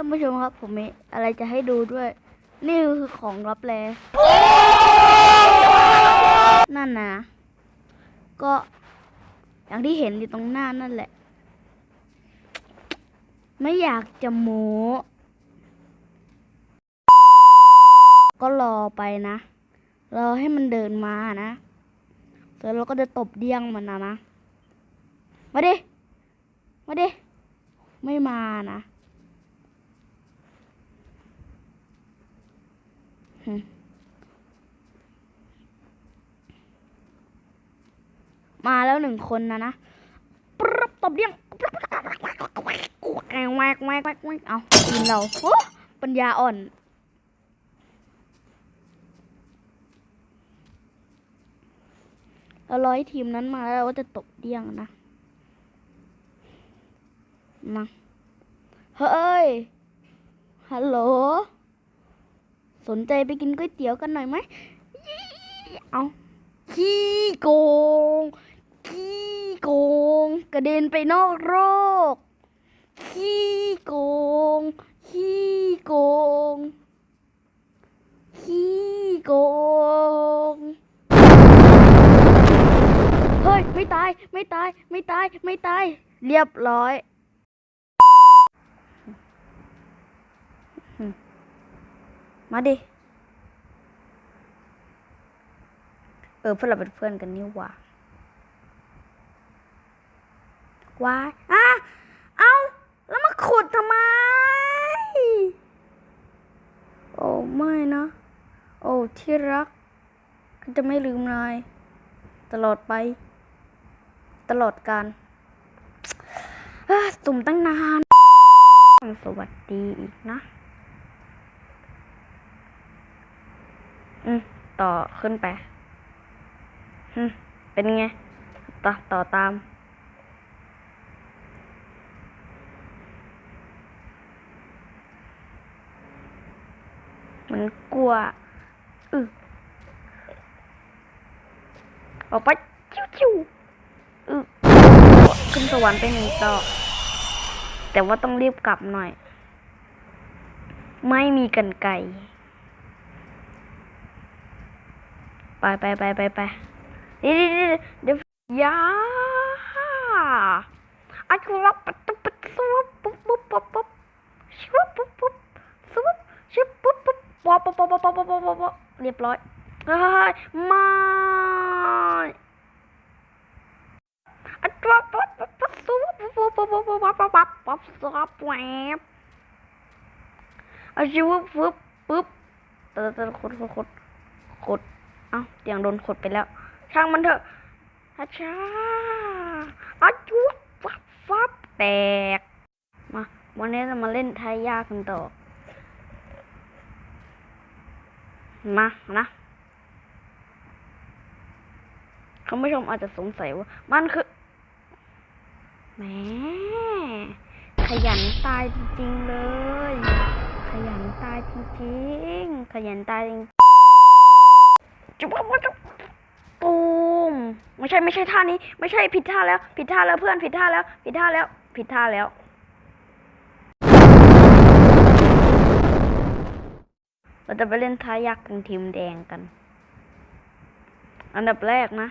ท่านผู้ชมครับผมมีอะไรจะให้ดูด้วย นี่คือของรับแลนั่นนะก็อย่างที่เห็นอยู่ตรงหน้านั่นแหละ ไม่อยากจะโมก็รอไปนะ รอให้มันเดินมานะเสร็จเราก็จะตบเดี้ยงมันนะนะ มาดิ มาดิ ไม่มานะ มาแล้วหนึ่งคนนะนะปรึบตบเดี้ยงแกงแวกแวกแวกแวกเอาทีมเราโอ้ปัญญาอ่อน เราร้อยทีมนั้นมาแล้วเราจะตกเดี้ยงนะมาเฮ้ย ฮัลโหล สนใจไปกินก๋วยเตี๋ยวกันหน่อยไหม เอาขี้โกง ขี้โกง กระเด็นไปนอกโรคขี้โกง ขี้โกง ขี้โกง เฮ้ย ไม่ตาย ไม่ตาย ไม่ตาย ไม่ตาย เรียบร้อย มาดิ เออเพื่อนเราเป็นเพื่อนกันนี่หว่า ว้ายอะเอาแล้วมาขุดทำไม โอ้ไม่นะ โอ้ที่รัก จะไม่ลืมนาย ตลอดไป ตลอดการอะสุ่มตั้งนาน สวัสดีอีกนะ อืมต่อขึ้นไปอืมเป็นไง ต่อต่อตาม มันกลัวอือออกไปชิวชิวๆอือขึ้นสวรรค์ไปหนึ่งต่อ แต่ว่าต้องรีบกลับหน่อย ไม่มีกันไก่ ไปไปไปไปไปเดี๋ยวเดี๋ยวเดี๋ยวยาอาชูรับปุ๊บปุ๊บปุ๊บปุ๊บปุ๊บปุ๊บปุ๊บชุบปุ๊บปุ๊บชุบชุบปุ๊บปุ๊บปอปอปอปป๊อปอปอปอปอเรียบร้อยเฮ้ยม่อาชูรับปุ๊บปุ๊บปุ๊บชุบปุ๊บปุ๊บปุ๊บปุ๊บปุ๊บปุ๊บปุ๊บปุ๊บแหวบอาชูปุ๊บปุ๊บเตอเตอขุดขุดขุดขุด เอ้าเตียงโดนขดไปแล้ว ช่างมันเถอะอาชาอาจุบฟับฟับแตก มา วันนี้เรามาเล่นทายยากกันต่อ มานะคุณผู้ชมอาจจะสงสัยว่า มันคือแหมขยันตายจริงๆเลย ขยันตายจริงๆ ขยันตายจริง จุ๊บจุ๊บจุ๊บตูมไม่ใช่ไม่ใช่ท่านี้ ไม่ใช่ผิดท่าแล้ว ผิดท่าแล้วเพื่อนผิดท่าแล้ว ผิดท่าแล้ว ผิดท่าแล้ว เราจะไปเล่นท้ายักษ์กันทีมแดงกัน อันดับแรกนะ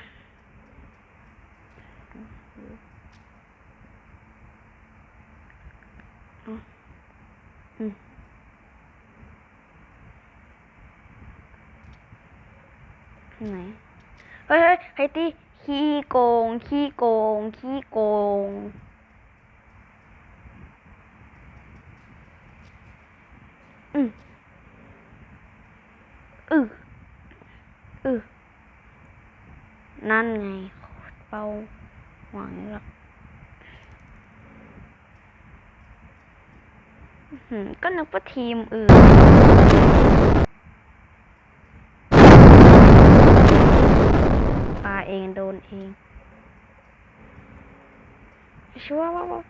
อืม ไหนเฮ้ยเฮ้ยไฮตี้ขี้โกง ขี้โกง ขี้โกง อืออืออือนั่นไง เป้าหวังหรอกอื้อหือก็นึกว่าทีมอื่น ปา เองโดนเองชัวว่าว่า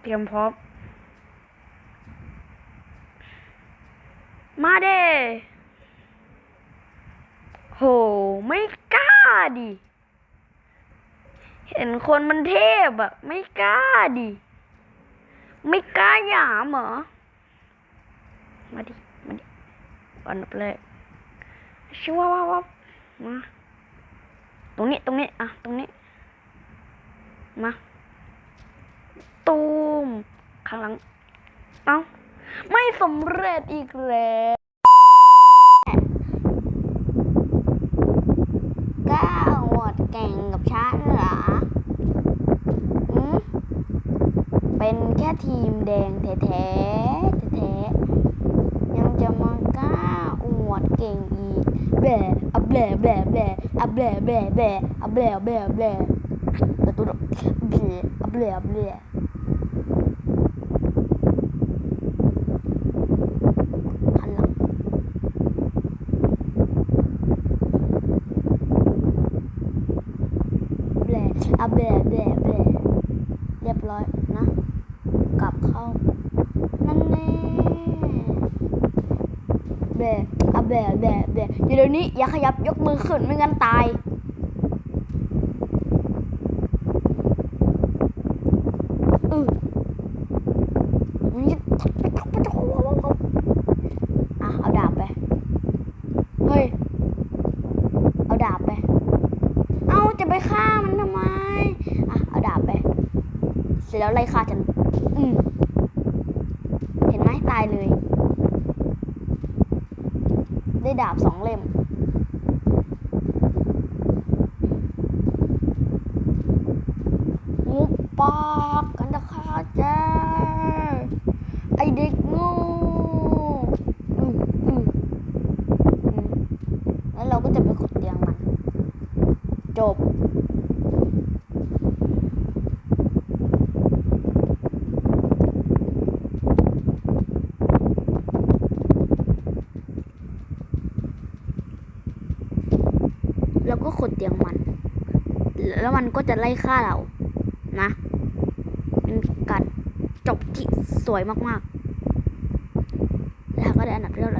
เตรียมพร้อม มาเด้โห ไม่กล้าดิ เห็นคนมันเทพอะไม่กล้าดิ ไม่กล้าหยามเหรอ มาดิ อันดับแรกชิวาวาวมาตรงนี้ตรงนี้อะตรงนี้ มาตูมข้างหลัง เอ้า ไม่สำเร็จอีกแล้วก้าหวดแก่งกับฉันเหรออืมเป็นแค่ทีมแดงแท้ๆแท้ๆยังจะมากล้า วดเก่งอีกแบะอะแบะแบะแบะอะแบะแบะแบะอะแบะแบะแบะแต่ตัวแบะอะแบะแบะหันหลแบะอะแบะแบะแบะเรียบร้อยนะ กลับเข้า นั่นแน่แบะอะ แบะแบะแบะอยู่เดี๋ยวนี้อย่าขยับยกมือขึ้นไม่งั้นตาย อือนี่อะเอาดาบไป เฮ้ย เอาดาบไป เอาจะไปฆ่ามันทำไม อะเอาดาบไป เสร็จแล้วไล่ฆ่าฉัน อืมเห็นไหมตายเลย ได้ดาบสองเล่ม มุบปากกันจะฆ่าแกไอเด็กงูแล้วเราก็จะไปขุดเตียงมัน จบ แล้วก็ขุดเตียงมัน แล้วมันก็จะไล่ฆ่าเรา นะเป็นการจบที่สวยมากๆ แล้วก็ได้อันดับที่เท่าไหร่